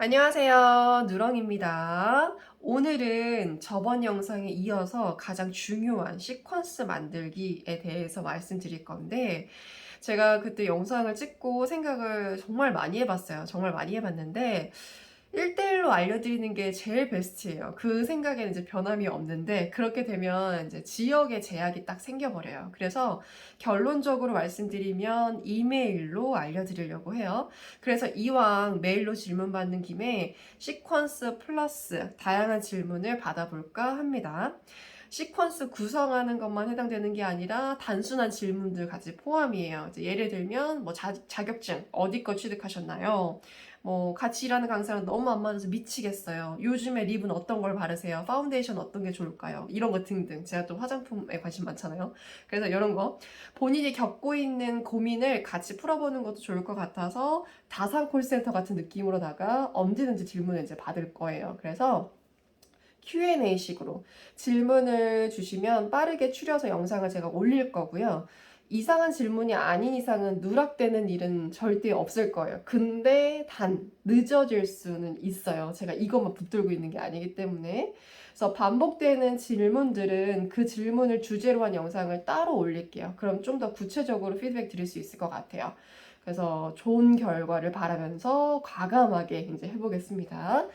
안녕하세요. 누렁입니다. 오늘은 저번 영상에 이어서 가장 중요한 시퀀스 만들기에 대해서 말씀드릴 건데, 제가 그때 영상을 찍고 생각을 정말 많이 해봤어요. 정말 많이 해봤는데, 1대1로 알려드리는 게 제일 베스트예요. 그 생각에는 이제 변함이 없는데, 그렇게 되면 이제 지역의 제약이 딱 생겨버려요. 그래서 결론적으로 말씀드리면 이메일로 알려드리려고 해요. 그래서 이왕 메일로 질문 받는 김에 시퀀스 플러스 다양한 질문을 받아볼까 합니다. 시퀀스 구성하는 것만 해당되는 게 아니라 단순한 질문들 같이 포함이에요. 예를 들면 뭐 자, 자격증 어디 거 취득하셨나요? 뭐 같이 일하는 강사랑 너무 안 맞아서 미치겠어요. 요즘에 립은 어떤 걸 바르세요? 파운데이션 어떤 게 좋을까요? 이런 거 등등. 제가 또 화장품에 관심 많잖아요. 그래서 이런 거 본인이 겪고 있는 고민을 같이 풀어보는 것도 좋을 것 같아서 다산 콜센터 같은 느낌으로다가 언제든지 질문을 이제 받을 거예요. 그래서 Q&A식으로 질문을 주시면 빠르게 추려서 영상을 제가 올릴 거고요. 이상한 질문이 아닌 이상은 누락되는 일은 절대 없을 거예요. 근데 단 늦어질 수는 있어요. 제가 이것만 붙들고 있는 게 아니기 때문에. 그래서 반복되는 질문들은 그 질문을 주제로 한 영상을 따로 올릴게요. 그럼 좀 더 구체적으로 피드백 드릴 수 있을 것 같아요. 그래서 좋은 결과를 바라면서 과감하게 이제 해보겠습니다.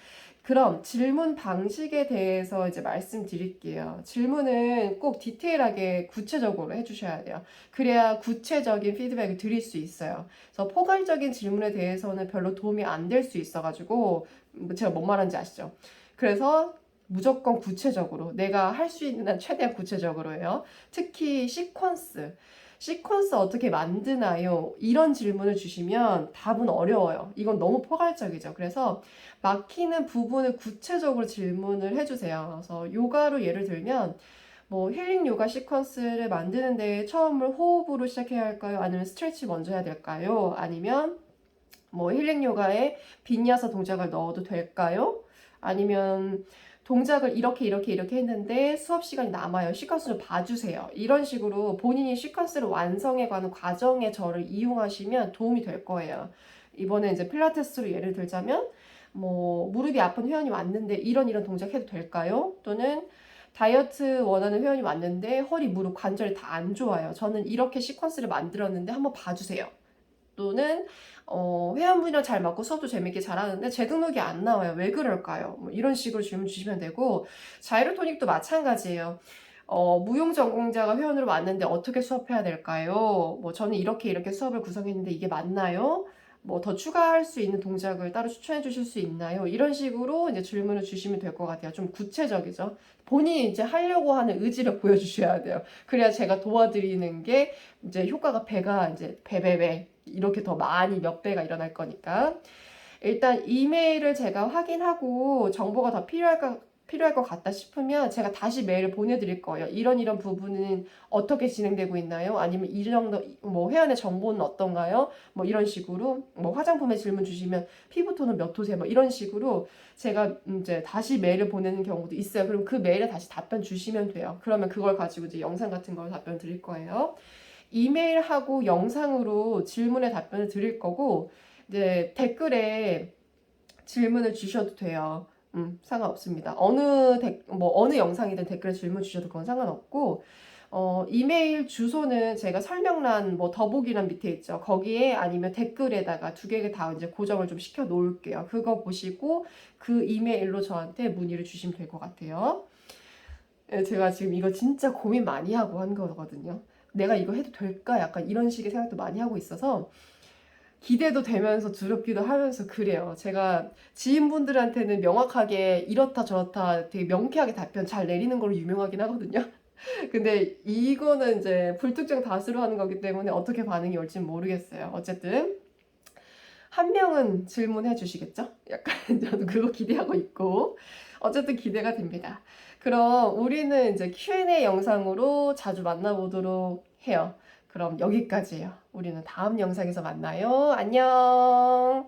그럼 질문 방식에 대해서 이제 말씀드릴게요. 질문은 꼭 디테일하게 구체적으로 해주셔야 돼요. 그래야 구체적인 피드백을 드릴 수 있어요. 그래서 포괄적인 질문에 대해서는 별로 도움이 안 될 수 있어가지고 뭐 제가 뭔 말하는지 아시죠? 그래서 무조건 구체적으로 내가 할 수 있는 한 최대한 구체적으로 해요. 특히 시퀀스. 시퀀스 어떻게 만드나요? 이런 질문을 주시면 답은 어려워요. 이건 너무 포괄적이죠. 그래서 막히는 부분을 구체적으로 질문을 해주세요. 그래서 요가로 예를 들면 뭐 힐링 요가 시퀀스를 만드는데 처음을 호흡으로 시작해야 할까요? 아니면 스트레치 먼저 해야 될까요? 아니면 뭐 힐링 요가에 빈야사 동작을 넣어도 될까요? 아니면 동작을 이렇게 이렇게 이렇게 했는데 수업 시간이 남아요. 시퀀스 좀 봐주세요. 이런 식으로 본인이 시퀀스를 완성해 가는 과정에 저를 이용하시면 도움이 될 거예요. 이번에 이제 필라테스로 예를 들자면 뭐 무릎이 아픈 회원이 왔는데 이런 이런 동작 해도 될까요? 또는 다이어트 원하는 회원이 왔는데 허리, 무릎, 관절이 다 안 좋아요. 저는 이렇게 시퀀스를 만들었는데 한번 봐주세요. 또는 어, 회원분이랑 잘 맞고 수업도 재밌게 잘하는데 제 등록이 안 나와요. 왜 그럴까요? 뭐 이런 식으로 질문 주시면 되고 자이로토닉도 마찬가지예요. 어, 무용 전공자가 회원으로 왔는데 어떻게 수업해야 될까요? 뭐 저는 이렇게 이렇게 수업을 구성했는데 이게 맞나요? 뭐 더 추가할 수 있는 동작을 따로 추천해 주실 수 있나요? 이런 식으로 이제 질문을 주시면 될 것 같아요. 좀 구체적이죠. 본인이 이제 하려고 하는 의지를 보여주셔야 돼요. 그래야 제가 도와드리는 게 이제 효과가 배가 이제 배배배 이렇게 더 많이 몇 배가 일어날 거니까. 일단 이메일을 제가 확인하고 정보가 더 필요할까 필요할 것 같다 싶으면 제가 다시 메일을 보내드릴 거예요. 이런 이런 부분은 어떻게 진행되고 있나요? 아니면 이 정도 뭐 회원의 정보는 어떤가요? 뭐 이런 식으로 뭐 화장품에 질문 주시면 피부톤은 몇 호세요? 뭐 이런 식으로 제가 이제 다시 메일을 보내는 경우도 있어요. 그럼 그 메일에 다시 답변 주시면 돼요. 그러면 그걸 가지고 이제 영상 같은 걸 답변 드릴 거예요. 이메일하고 영상으로 질문에 답변을 드릴 거고 이제 댓글에 질문을 주셔도 돼요. 음, 상관없습니다. 어느 댓, 뭐 어느 영상이든 댓글에 질문 주셔도 그건 상관없고 어, 이메일 주소는 제가 설명란 뭐 더보기란 밑에 있죠. 거기에 아니면 댓글에다가 두 개 다 이제 고정을 좀 시켜 놓을게요. 그거 보시고 그 이메일로 저한테 문의를 주시면 될 것 같아요. 예, 제가 지금 이거 진짜 고민 많이 하고 한 거거든요. 내가 이거 해도 될까? 약간 이런 식의 생각도 많이 하고 있어서 기대도 되면서 두렵기도 하면서 그래요. 제가 지인분들한테는 명확하게 이렇다 저렇다 되게 명쾌하게 답변 잘 내리는 걸로 유명하긴 하거든요. 근데 이거는 이제 불특정 다수로 하는 거기 때문에 어떻게 반응이 올지 모르겠어요. 어쨌든 한 명은 질문해 주시겠죠? 약간 저도 그거 기대하고 있고 어쨌든 기대가 됩니다. 그럼 우리는 이제 Q&A 영상으로 자주 만나보도록 해요. 그럼 여기까지예요. 우리는 다음 영상에서 만나요. 안녕.